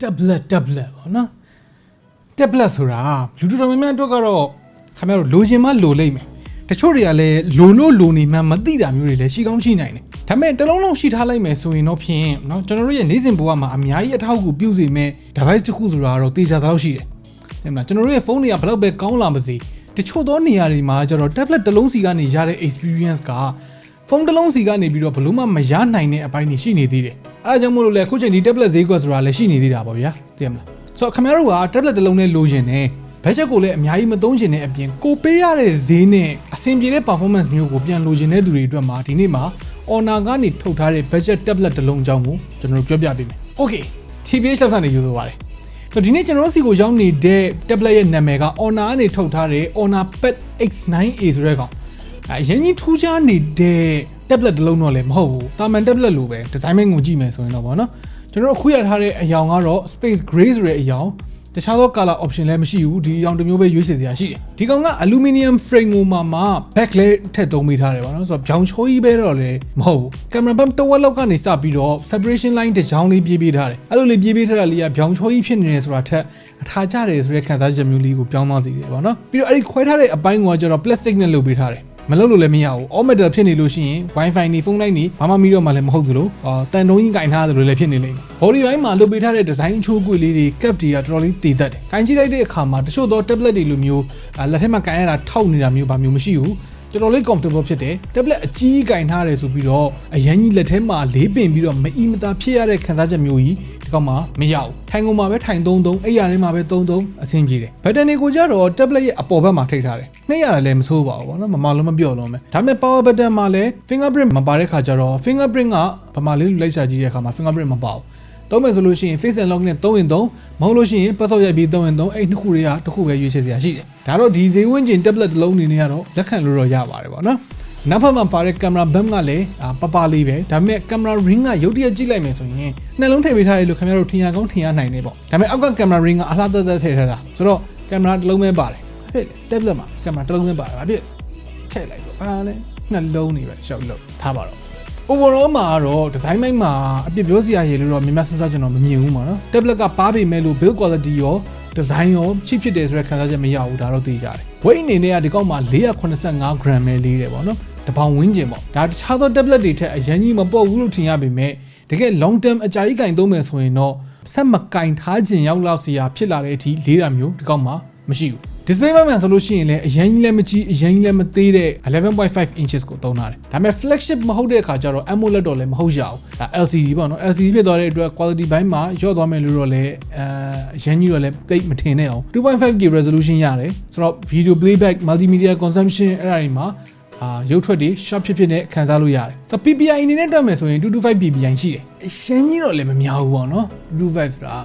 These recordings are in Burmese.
tablet tablet ပေါ့နော် tablet ဆိုတာလူတော်တော်များများအတွက်ကတော့ခင်ဗျားတို့လိုချင်မှလိုလိမ့်မယ်တချို့တွေကလည်းလိုလို့လိုနေမှမသိတာမျိုးတွေလည်းရှိကောင်းရှိနိုင်တယ်ဒါပေမဲ့တစ်လုံးလုံးရှိထားလိုက်မယ်ဆိုရင်တော့ဖြင့်เนาะကျွန်တော်တို့ရဲ့နေ့စဉ်ဘဝမှာအများကြီးအထောက်အကူပြုစေမဲ့ device တစ်ခုဆိုတာကတော့တေချာတော့ရှိတယ်ဟုတ်မလားကျွန်တော်တို့ရဲ့ဖုန်းတွေကဘယ်တော့ပဲကောင်းလာပါစေတချို့သောနေရာတွေမှာကျတော့ tablet တစ်လုံးစီကနေရတဲ့ experience က ဖုန်းတစ်လုံးစီကနေပြီးတော့ဘလို့မှမရနိုင်တဲ့အပိုင်းတွေရှိနေသေးတယ်အဲဒါကြောင့်မို့လို့လေအခုချိန်ဒီ tablet ဈေးကွက်ဆိုတာလည်းရှိနေသေးတာပေါ့ဗျာသိရမလားဆိုတော့ခင်ဗျားတို့က tablet တစ်လုံးနဲ့လိုချင်တယ်ဘတ်ဂျက်ကိုလည်းအများကြီးမသုံးချင်တဲ့အပြင်ကိုပေးရတဲ့ဈေးနဲ့အဆင်ပြေတဲ့ performance မျိုးကိုပြန်လိုချင်တဲ့သူတွေအတွက်မှာဒီနေ့မှာ Honor ကနေထုတ်ထားတဲ့ budget tablet တစ်လုံးအကြောင်းကိုကျွန်တော်တို့ပြောပြပေးမယ်။ Okay TPH လောက်ကနေယူဆိုပါတယ်။ဆိုဒီနေ့ကျွန်တော်တို့စီကိုရောက်နေတဲ့ tablet ရဲ့နာမည်က Honor ကနေထုတ်ထားတဲ့ Honor Pad X9A ဆိုတဲ့ကောင်။ အဲအရင်ကြီးထူးခြားနေတဲ့ tablet တစ်လုံးတော့လည်းမဟုတ်ဘူး။တာမန် tablet လိုပဲဒီဇိုင်းမင်းကိုကြည့်မယ်ဆိုရင်တော့ဗောနော်။ကျွန်တော်တို့အခုရထားတဲ့အယောင်ကတော့ Space Gray ဆိုတဲ့အယောင်တခြားသော color option လည်းမရှိဘူးဒီအရောင်တစ်မျိုးပဲရွေးချယ်စရာရှိတယ်ဒီကောင်က aluminum frame ကိုမှမှ back လဲထည့်သုံးပေးထားတယ်ပေါ့နော်ဆိုတော့ပြောင်ချိုးကြီးပဲတော့လည်းမဟုတ်ဘူး camera bump တစ်ဝက်လောက်ကနေစပြီးတော့ separation line တစ်ချောင်းလေးပြေးပေးထားတယ်အဲ့လိုလေးပြေးပေးထားတာလေးကပြောင်ချိုးကြီးဖြစ်နေတယ်ဆိုတာထက်အထာကျတယ်ဆိုတဲ့ခံစားချက်မျိုးလေးကိုပြောင်းသွားစေတယ်ပေါ့နော်ပြီးတော့အဲ့ဒီခွဲထားတဲ့အပိုင်းကကျတော့ plastic နဲ့လုပ်ပေးထားတယ် မလုပ်လို့လည်းမရဘူး all metal ဖြစ်နေလို့ရှိရင် wifi နေဖုန်းလိုင်းနေဘာမှမီတော့မှလည်းမဟုတ်သလိုအာတန်တုံးကြီးကင်ထားသလိုလည်းဖြစ်နေလိမ့်မယ် body ဘိုင်းမှာလုပ်ပေးထားတဲ့ design ချိုးကွေလေးတွေ cap တွေကတော်တော်လေးတည်တတ်တယ်။ကင်ကြည့်လိုက်တဲ့အခါမှာတချို့သော tablet တွေလိုမျိုးအာလက်ထက်မှာကင်ရတာထောက်နေတာမျိုးဘာမျိုးမရှိဘူး။တော်တော်လေး comfortable ဖြစ်တယ်။ tablet အကြီးကင်ထားတယ်ဆိုပြီးတော့အရန်ကြီးလက်ထဲမှာလေးပင်ပြီးတော့မအီမသာဖြစ်ရတဲ့ခံစားချက်မျိုးကြီး ဒီကောင်မှာမရဘူး။ထိုင်ကုန်မှာပဲထိုင်သုံးသုံးအိပ်ရာထဲမှာပဲသုံးသုံးအဆင်ပြေတယ်။ဘက်တန်တွေကိုကြတော့ tablet ရဲ့အပေါ်ဘက်မှာထိထားတယ်။နှိပ်ရတယ်လည်းမဆိုးပါဘူးပေါ့နော်။မမလုံးမပြော့လုံးပဲ။ဒါပေမဲ့ power button မှာလည်း fingerprint မပါတဲ့ခါကျတော့ fingerprint ကဗမာလေးလူလိုက်ရှာကြည့်တဲ့အခါမှာ fingerprint မပါဘူး။သုံးမယ်ဆိုလို့ရှိရင် face and lock နဲ့3ရင်3မဟုတ်လို့ရှိရင် password ရိုက်ပြီး3ရင်3အဲ့နှစ်ခုတွေကတစ်ခုပဲရွေးချယ်စရာရှိတယ်။ဒါတော့ဒီဈေးဝန်းကျင် tablet တစ်လုံးအနေနဲ့ကတော့လက်ခံလို့တော့ရပါတယ်ပေါ့နော်။ နောက်ဖက်မှာပါတဲ့ camera bump ကလည်းအာပပလေးပဲဒါပေမဲ့ camera ring ကရုပ်တရက်ကြည့်လိုက်မယ်ဆိုရင်နှလုံးထည့်ပေးထားတယ်လို့ခင်ဗျားတို့ထင်ရကောင်းထင်ရနိုင်တယ်ပေါ့ဒါပေမဲ့အောက်က camera ring ကအလှသက်သက်ထည့်ထားတာဆိုတော့ camera တစ်လုံးပဲပါတယ်ဖြစ်လေ tablet မှာ camera တစ်လုံးပဲပါတယ်ဘာဖြစ်ထည့်လိုက်တော့အာလဲနှလုံးနေပဲရှောက်လို့ထားပါတော့ overall မှာတော့ design မိုက်မှာအပြစ်ပြောစရာရည်လို့တော့မြင်မြတ်ဆဆကျွန်တော်မမြင်ဘူးပါနော် tablet ကပါပေမဲ့လို့ build quality ရော design ရောချိဖြစ်တယ်ဆိုတဲ့ခံစားချက်မရဘူးဒါတော့သိကြတယ် weight အနေနဲ့ကဒီကောက်မှာ485 gram ပဲလေးတယ်ပေါ့နော် တပေါင်ဝန်းကျင်ပေါ့ဒါတခြားသော tablet တွေထက်အရင်ကြီးမပေါ့ဘူးလို့ထင်ရပေမဲ့တကယ် long term အကြာကြီးကင်သုံးမယ်ဆိုရင်တော့ဆက်မကင်ထားခြင်းရောက်လောက်စရာဖြစ်လာတဲ့အထိလေးတာမျိုးဒီကောက်မှာမရှိဘူး display မှန်ဆိုလို့ရှိရင်လည်းအရင်ကြီးလည်းမကြီးအရင်ကြီးလည်းမသေးတဲ့11.5 inches ကိုသုံးထားတယ်ဒါပေမဲ့ flagship မဟုတ်တဲ့အခါကျတော့ AMOLED တော့လည်းမဟုတ်ရအောင်ဒါ LCD ပေါ့နော် LCD ဖြစ်သွားတဲ့အတွက် quality ဘိုင်းမှာရော့သွားမယ်လို့တော့လည်းအဲအရင်ကြီးတော့လည်းတိတ်မထင်နဲ့အောင် 2.5K resolution ရတယ်ဆိုတော့ video playback multimedia consumption အဲ့ဒါတွေမှာ အာရုပ်ထွက်တွေ short ဖြစ်ဖြစ်နဲ့ခံစားလို့ရတယ်။ဆို PPI အနေနဲ့တွက်မယ်ဆိုရင်225 PPI ရှိတယ်။အရင်ကြီးတော့လည်းမများဘူးပေါ့နော်။225ဆိုတာ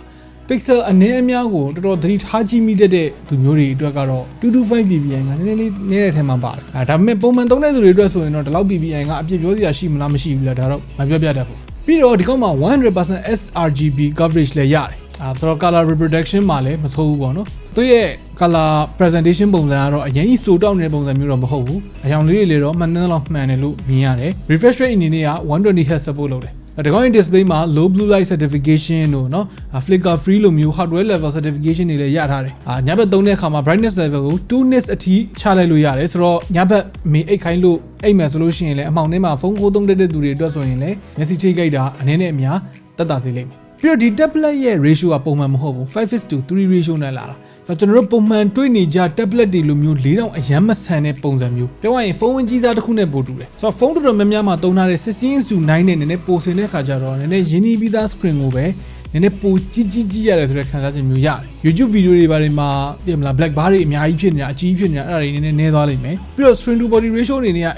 pixel အနည်းအများကိုတော်တော်သတိထားကြည့်မိတတ်တဲ့သူမျိုးတွေအတွက်ကတော့225 PPI ကနည်းနည်းလေးနည်းတဲ့ထဲမှာပါတယ်အဲဒါပေမဲ့ပုံမှန်သုံးတဲ့သူတွေအတွက်ဆိုရင်တော့ဒီလောက် PPI ကအပြည့်ပြောစရာရှိမလားမရှိဘူးလားဒါတော့မပြောပြတတ်ဘူးပြီးတော့ဒီကောက်မှာ100% sRGB coverage လည်းရတယ် အဲဆိုတော့ color reproduction မှာလည်းမဆိုးဘူးပေါ့နော်သူရဲ့ color presentation ပုံစံကတော့အရင်ကြီးစိုးတောက်နေတဲ့ပုံစံမျိုးတော့မဟုတ်ဘူးအယောင်လေးတွေလည်းတော့မှန်တယ်လို့မှန်တယ်လို့မြင်ရတယ် refresh rate အနေနဲ့က 120Hz support လုပ်တယ်ဒီကောင်း display မှာ low blue light certification တို့เนาะ flicker free လိုမျိုး hardware level certification တွေလည်းရထားတယ်အာညဘက်သုံးတဲ့အခါမှာ brightness level ကို2 nits အထိချလိုက်လို့ရတယ်ဆိုတော့ညဘက်မင်းအိတ်ခိုင်းလို့အိတ်မယ်ဆိုလို့ရှိရင်လည်းအမှောင်ထဲမှာဖုန်းကိုသုံးတဲ့သူတွေအတွက်ဆိုရင်လည်းမျက်စိထိခိုက်တာအနေနဲ့အများတက်တာစေလိမ့်မယ် ပြီးတော့ဒီ tablet ရဲ့ ratio ကပုံမှန်မဟုတ်ဘူး5 to 3 ratio နဲ့လာတာဆိုတော့ကျွန်တော်တို့ပုံမှန်တွေ့နေကြ tablet တွေလိုမျိုး၄တောင်အရမ်းမဆန်တဲ့ပုံစံမျိုးပြောရရင်ဖုန်းဝင်ကြီးစားတစ်ခုနဲ့ပို့တူတယ်ဆိုတော့ဖုန်းတော်တော်များများမှာသုံးထားတဲ့16 to 9နဲ့နည်းနည်းပိုဆင်တဲ့ခါကျတော့နည်းနည်းရင်းနှီးပြီးသား screen ကိုပဲနည်းနည်းပိုကြီးကြီးကြီးရတယ်ဆိုတဲ့ခံစားချက်မျိုးရတယ် YouTube video တွေဘာတွေမှာပြင်မလား black bar တွေအများကြီးဖြစ်နေတာအကြီးဖြစ်နေတာအဲ့ဒါတွေနည်းနည်းနည်းသွားလိမ့်မယ်ပြီးတော့ screen to body ratio အနေနဲ့က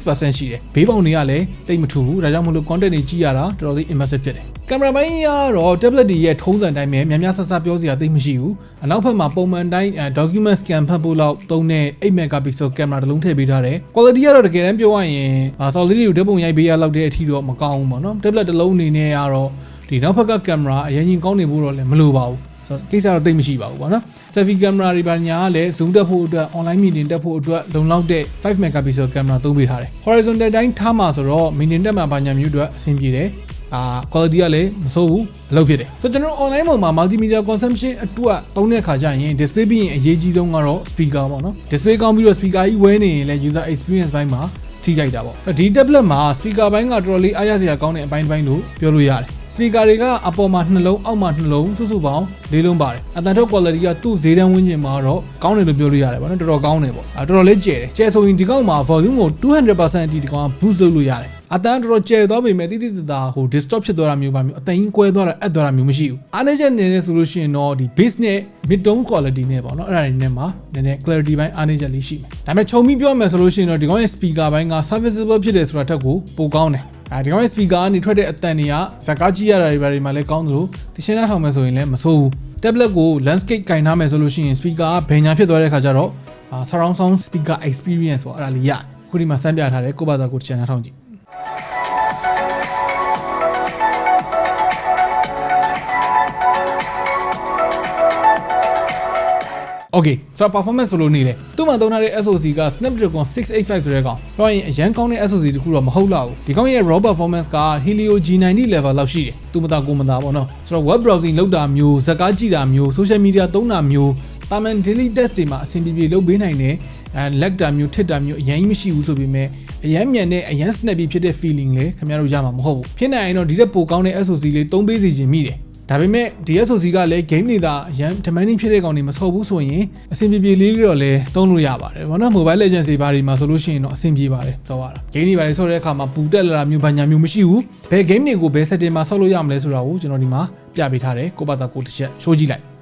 86%ရှိတယ်ဘေးပေါင်တွေကလည်းတိတ်မထူဘူးဒါကြောင့်မလို့ content တွေကြည့်ရတာတော်တော်လေး immersive ဖြစ်တယ် ကင်မရာပိုင်းကတော့ tablet တွေရဲ့ထုံးစံတိုင်းပဲများများဆဆပြောစရာသိမရှိဘူးအနောက်ဘက်မှာပုံမှန်တိုင်း document scan ဖတ်ဖို့လောက်သုံးတဲ့ 8 megapixel ကင်မရာတစ်လုံးထည့်ပေးထားတယ် quality ကတော့တကယ်တမ်းပြောရရင် solid တွေကိုဓာတ်ပုံရိုက်ပေးရလောက်တဲ့အထိတော့မကောင်းဘူးပေါ့နော် tablet တစ်လုံးအနေနဲ့ကတော့ဒီနောက်ဘက်ကကင်မရာအရင်ရင်ကောင်းနေဖို့တော့လည်းမလိုပါဘူးဆိုတော့ကိစ္စတော့တိတ်မရှိပါဘူးပေါ့နော် selfie camera တွေပါညာကလည်း zoom တက်ဖို့အတွက် online meeting တက်ဖို့အတွက်လုံလောက်တဲ့5 megapixel camera သုံးပေးထားတယ် horizontal တိုင်းထားမှာဆိုတော့ meeting တက်မှာပါညာမျိုးတွေအဆင်ပြေတယ် အာ quality ကလည်းမဆိုးဘူးအလုပ်ဖြစ်တယ်ဆိုတော့ကျွန်တော် online ပေါ်မှာ multimedia consumption အတွက်သုံးတဲ့အခါကျရင် display ပြီးရင်အရေးကြီးဆုံးကတော့ speaker ပေါ့နော် display ကောင်းပြီးတော့ speaker ကြီးဝဲနေရင်လည်း user experience ဘိုင်းမှာထိခိုက်တာပေါ့ဒီ tablet မှာ speaker ဘိုင်းကတော်တော်လေးအားရစရာကောင်းတဲ့အပိုင်းပိုင်းလို့ပြောလို့ရတယ် speaker တွေကအပေါ်မှာနှလုံးအောက်မှာနှလုံးစုစုပေါင်း၄လုံးပါတယ်အတန်ထုတ် quality ကသူ့ဈေးတန်းဝန်းကျင်မှာတော့ကောင်းတယ်လို့ပြောလို့ရတယ်ဗောနော်တော်တော်ကောင်းတယ်ဗောအဲတော်တော်လေးကျယ်တယ်ကျယ်ဆိုရင်ဒီကောင်မှာ volume ကို200%အထိဒီကောင်က boost လုပ်လို့ရတယ်အတန်တော်တော်ကျယ်သွားပေမဲ့တိတိတသာဟို distort ဖြစ်သွားတာမျိုးပါမျိုးအတန်ကြီးကွဲသွားတာအပ်သွားတာမျိုးမရှိဘူးအားနည်းချက်နေနေဆိုလို့ရှိရင်တော့ဒီ base နဲ့ mid tone quality နဲ့ပေါ့နော်အဲ့ဒါတွေနဲ့မှာနည်းနည်း clarity ဘိုင်းအားနည်းချက်လေးရှိမယ်ဒါပေမဲ့ခြုံပြီးပြောမယ်ဆိုလို့ရှိရင်တော့ဒီကောင်ရဲ့ speaker ဘိုင်းက serviceable ဖြစ်တယ်ဆိုတာထက်ကိုပိုကောင်းတယ်အဲ ဒီကောင်ရဲ့ speaker ကနေထွက်တဲ့အတန်တွေကဇာကားကြည့်ရတာတွေဘာတွေမှလည်းကောင်းသလိုတရှင်းနှထောင်မယ်ဆိုရင်လည်းမဆိုးဘူး tablet ကို landscape ကင်ထားမယ်ဆိုလို့ရှိရင် speaker ကဘယ်ညာဖြစ်သွားတဲ့ခါကျတော့အာ surround sound speaker experience ပေါ့အဲ့ဒါလေးရခုဒီမှာစမ်းပြထားတယ်ကိုယ့်ဘာသာကိုတရှင်းနှထောင်ကြည့် Okay ဆိုတော့ performance ဘယ်လိုနေလဲသူ့မှာသုံးထားတဲ့ SoC က Snapdragon 685ဆိုတဲ့ကောင်ပြောရင်အရန်ကောင်းတဲ့ SoC တခုတော့မဟုတ်တော့ဘူးဒီကောင်ရဲ့ raw performance က Helio G90 level လောက်ရှိတယ်သူမသားကိုမသားပေါ့နော်ဆိုတော့ web browsing လုပ်တာမျိုးဇာတ်ကားကြည့်တာမျိုး social media သုံးတာမျိုးတာမန် daily test တွေမှာအဆင်ပြေပြေလုပ်ပေးနိုင်တယ်အဲ lag တာမျိုးထစ်တာမျိုးအရင်ကြီးမရှိဘူးဆိုပေမဲ့အရန်မြန်တဲ့အရန် snappy ဖြစ်တဲ့ feeling လေခင်ဗျားတို့ရမှာမဟုတ်ဘူးဖြစ်နိုင်ရင်တော့ဒီတက်ပိုကောင်းတဲ့ SoC လေးသုံးပေးစီခြင်းမိတယ် ဒါပေမဲ့ DSOC ကလည်း game တွေသာအရန် demanding ဖြစ်တဲ့ကောင်တွေမဆော့ဘူးဆိုရင်အဆင်ပြေပြေလေးတော့လည်းသုံးလို့ရပါတယ်ဘောနော် Mobile Legends တွေဘာတွေမှာဆိုလို့ရှိရင်တော့အဆင်ပြေပါတယ်ဆော့ရတာ game တွေဘာတွေဆော့တဲ့အခါမှာပူတက်လာတာမျိုးဘာညာမျိုးမရှိဘူးဘယ် game တွေကိုဘယ် setting မှာဆော့လို့ရမလဲဆိုတာကိုကျွန်တော်ဒီမှာပြပေးထားတယ်ကိုပါတာကိုတစ်ချက် show ကြည့်လိုက်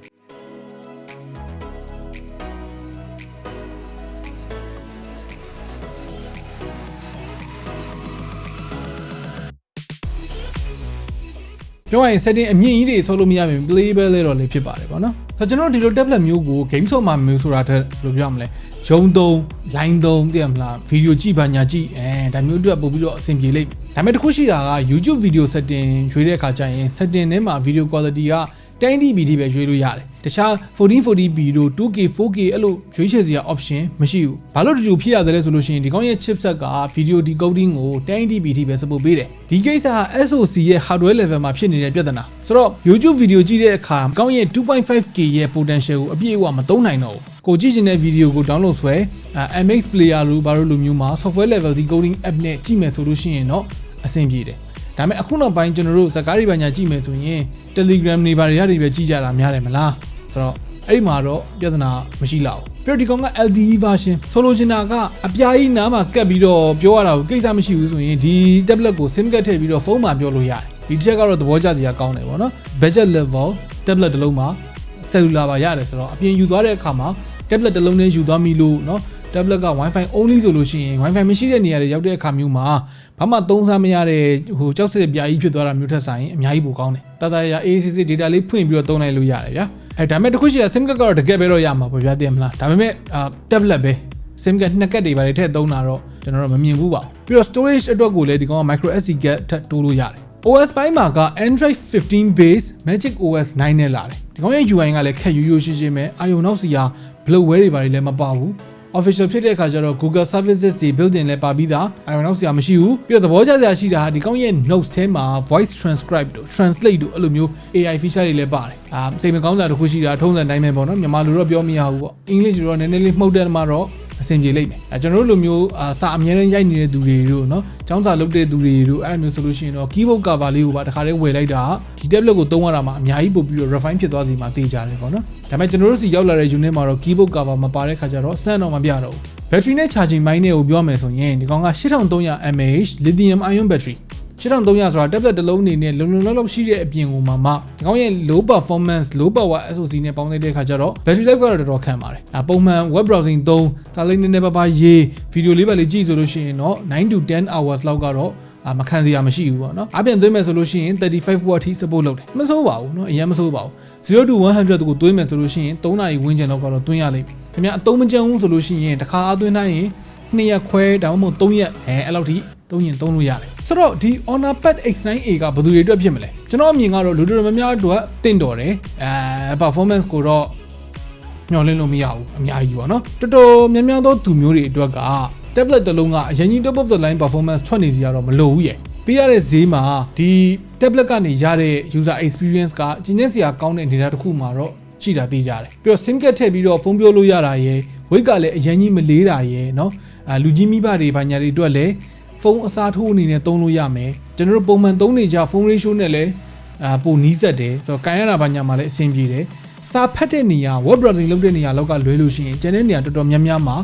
ပြောရရင် setting အမြင့်ကြီးတွေဆော့လို့မရပြင် playable လေးတော့လေးဖြစ်ပါတယ်ပေါ့နော်ဆိုတော့ကျွန်တော်တို့ဒီလို tablet မျိုးကို game ဆော့မှာမျိုးဆိုတာတက်ဘယ်လိုပြောရမလဲရုံသုံး line သုံးတည်မလား video ကြည့်ပါညာကြည့်အဲဒါမျိုးအတွက်ပို့ပြီးတော့အဆင်ပြေလိမ့်မယ်ဒါပေမဲ့တစ်ခုရှိတာက YouTube video setting ရွေးတဲ့အခါကျရင် setting ထဲမှာ video quality က 1080p ထိပဲရွေးလို့ရတယ်တခြား 1440p တို့ 2K 4K အဲ့လိုရွေးချယ်စရာ option မရှိဘူးဘာလို့တူတူဖြစ်ရတယ်ဆိုလို့ရှိရင်ဒီကောင်းရဲ့ chipset က video decoding ကို 1080p ထိပဲ support ပေးတယ်ဒီကိစ္စက SoC ရဲ့ hardware level မှာဖြစ်နေတဲ့ပြဿနာဆိုတော့ YouTube video ကြည့်တဲ့အခါကောင်းရဲ့ 2.5K ရဲ့ potential ကိုအပြည့်အဝမသုံးနိုင်တော့ဘူးကိုကြည့်ချင်တဲ့ video ကို download ဆွဲ MX player လို့ဘာလို့လိုမျိုးမှာ software level decoding app နဲ့ကြည့်မယ်ဆိုလို့ရှိရင်တော့အဆင်ပြေတယ်ဒါပေမဲ့အခုနောက်ပိုင်းကျွန်တော်တို့ဇာကားတွေပါညာကြည့်မယ်ဆိုရင် Telegram တွေဘာတွေရတွေပဲကြည့်ကြတာများတယ်မလားဆိုတော့အဲ့ဒီမှာတော့ပြဿနာမရှိလောက်ပြီးတော့ဒီကောင်က LTE version ဆိုလိုချင်တာကအပြားကြီးနားမှာကပ်ပြီးတော့ပြောရတာကိုကိစ္စမရှိဘူးဆိုရင်ဒီ tablet ကို SIM ကတ်ထည့်ပြီးတော့ဖုန်းမှာပြောလို့ရတယ်ဒီတစ်ချက်ကတော့သဘောကျစရာကောင်းတယ်ပေါ့နော် budget level tablet တစ်လုံးမှာ cellular ပါရတယ်ဆိုတော့အပြင်ယူသွားတဲ့အခါမှာ tablet တစ်လုံးနဲ့ယူသွားမိလို့နော် tablet က wifi only ဆိုလို့ရှိရင် wifi မရှိတဲ့နေရာတွေရောက်တဲ့အခါမျိုးမှာဘာမှသုံးစားမရတဲ့ဟိုကြောက်စက်ပြားကြီးဖြစ်သွားတာမျိုးထက်ဆိုင်အများကြီးပိုကောင်းတယ် တတရ AACC data လေးဖွင့်ပြီးတော့သုံးလိုက်လို့ရတယ်ဗျာအဲဒါပေမဲ့တစ်ခုရှိရ sim card ကတော့တကယ်ပဲတော့ရမှာပေါ့ဗျာသိရမလားဒါပေမဲ့အာ tablet ပဲ sim card နှစ်ကတ်တွေပါတွေထည့်သုံးတာတော့ကျွန်တော်တို့မမြင်ဘူးပါပြီးတော့ storage အတွက်ကိုလည်းဒီကောင်က micro SD card ထပ်တိုးလို့ရတယ် OS ပိုင်းမှာက Android 15 base Magic OS 9နဲ့လာတယ်ဒီကောင်ရဲ့ UI ကလည်းခက်ရိုးရိုးရှင်းရှင်းပဲအာယုံနောက်စီက bloatware တွေဘာတွေလည်းမပါဘူး official ဖြစ်တဲ့အခါကျတော့ Google services တွေ built-in လည်းပါပြီးသားအဲတော့နောက်ဆရာမရှိဘူးပြီးတော့သဘောကျစရာရှိတာဟာဒီကောင်းရဲ့ notes ထဲမှာ voice transcribe တို့ translate တို့အဲ့လိုမျိုး AI feature တွေလည်းပါတယ်အာစိတ်မကောင်းစရာတစ်ခုရှိတာထုံးစံတိုင်းပဲပေါ့နော်မြန်မာလိုတော့ပြောမရဘူးပေါ့အင်္ဂလိပ်လိုတော့နည်းနည်းလေးမှုတ်တဲ့မှာတော့ အဆင်ပြေလိမ့်မယ်အဲကျွန်တော်တို့လိုမျိုးအာစာအမြဲတမ်းရိုက်နေတဲ့သူတွေတို့เนาะចောင်းစာလုပ်တဲ့သူတွေတို့အဲ့လိုမျိုးဆိုလို့ရှိရင်တော့ keyboard cover လေးကိုပါတခါတည်းဝယ်လိုက်တာဒီ tablet ကိုသုံးရတာမှာအများကြီးပို့ပြီးတော့ refine ဖြစ်သွားစီမှာသိကြတယ်ပေါ့နော်ဒါပေမဲ့ကျွန်တော်တို့စီရောက်လာတဲ့ unit မှာတော့ keyboard cover မပါတဲ့ခါကျတော့စမ်းတော့မပြတော့ဘူး battery နဲ့ charging မိုင်းနဲ့ကိုပြောမယ်ဆိုရင်ဒီကောင်က8300 mAh lithium ion battery 8300ဆိုတာ tablet တစ်လုံးအနေနဲ့လုံလုံလောက်လောက်ရှိတဲ့အပြင်ကိုမှမှဒီကောင်ရဲ့ low performance low power SoC နဲ့ပေါင်းလိုက်တဲ့အခါကျတော့ battery life ကတော့တော်တော်ခံပါတယ်။အပုံမှန် web browsing သုံးစာလေးနည်းနည်းပါးပါးရေးဗီဒီယိုလေးပါလေးကြည့်ဆိုလို့ရှိရင်တော့9 to 10 hours လောက်ကတော့အာမခံစရာမရှိဘူးပေါ့နော်အပြင်သွင်းမယ်ဆိုလို့ရှိရင်35 watt ထိ support လုပ်တယ်မစိုးပါဘူးเนาะအရင်မစိုးပါဘူး0 to 100ကိုသွင်းမယ်ဆိုလို့ရှိရင်3နာရီဝန်းကျင်လောက်ကတော့သွင်းရလိမ့်မယ်ခင်ဗျအသုံးမကျန်ဘူးဆိုလို့ရှိရင်တစ်ခါအသွင်းနိုင်ရင်2ရက်ခွဲဒါမှမဟုတ်3ရက်အဲအဲ့လောက်ထိ သုံးရင်သုံးလို့ရတယ်ဆိုတော့ဒီ Honor Pad X9A ကဘယ်သူတွေအတွက်ဖြစ်မလဲကျွန်တော်အမြင်ကတော့လူတော်များများအတွက်တင့်တော်တယ်အဲ performance ကိုတော့ညှော်လင်းလို့မရဘူးအများကြီးပေါ့နော်တော်တော်များများသောသူမျိုးတွေအတွက်က tablet တစ်လုံးကအရင်ကြီး top of the line performance ထွက်နေစီရတော့မလိုဘူးရဲ့ ပေးရတဲ့ဈေးမှာဒီ tablet ကနေရတဲ့ user experience ကကျင်းနေစရာကောင်းတဲ့အနေအထားတစ်ခုမှာတော့ရှိတာသိကြတယ်ပြီးတော့ sim card ထည့်ပြီးတော့ဖုန်းပြောလို့ရတာရယ် weight ကလည်းအရင်ကြီးမလေးတာရယ်เนาะအာလူကြီးမိဘတွေဘာညာတွေအတွက်လည်း ဖုန်းအစားထိုးအနေနဲ့သုံးလို့ရမယ်ကျွန်တော်တို့ပုံမှန်သုံးနေကြဖုန်း ratio နဲ့လည်းအာပိုနီးစက်တယ်ဆိုတော့ကန်ရတာဘာညာမှာလည်းအဆင်ပြေတယ်စာဖတ်တဲ့နေရာ web browsing လုပ်တဲ့နေရာလောက်ကလွဲလို့ရှိရင်ကျန်တဲ့နေရာတော်တော်များများမှာ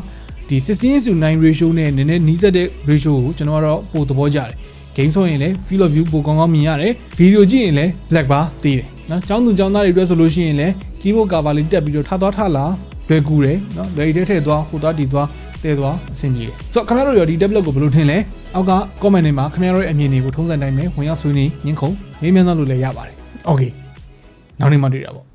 ဒီ16 to 9 ratio နဲ့နည်းနည်းနီးစက်တဲ့ ratio ကိုကျွန်တော်ကတော့ပိုသဘောကျတယ် game ဆိုရင်လည်း field of view ပိုကောင်းကောင်းမြင်ရတယ်ဗီဒီယိုကြည့်ရင်လည်း black bar သိတယ်နော်ចောင်းသူចောင်းသားတွေအတွက်ဆိုလို့ရှိရင်လည်း keyboard cover လေးတက်ပြီးတော့ထားသွားထားလာလွယ်ကူတယ်နော်လွယ်ရည်ထဲထည့်သွားဟိုသွားဒီသွားတဲသွားအဆင်ပြေတယ်ဆိုတော့ခင်ဗျားတို့ရောဒီ tablet ကိုဘယ်လိုထင်လဲ အောက်က comment တွေမှာခင်ဗျားတို့ရဲ့အမြင်တွေကိုထုံးစံတိုင်းပဲဝင်ရောက်ဆွေးနွေးညှင်းခုန်မေးမြန်းသွားလို့လည်းရပါတယ် okay နောက်နေ့မှတွေ့တာပေါ့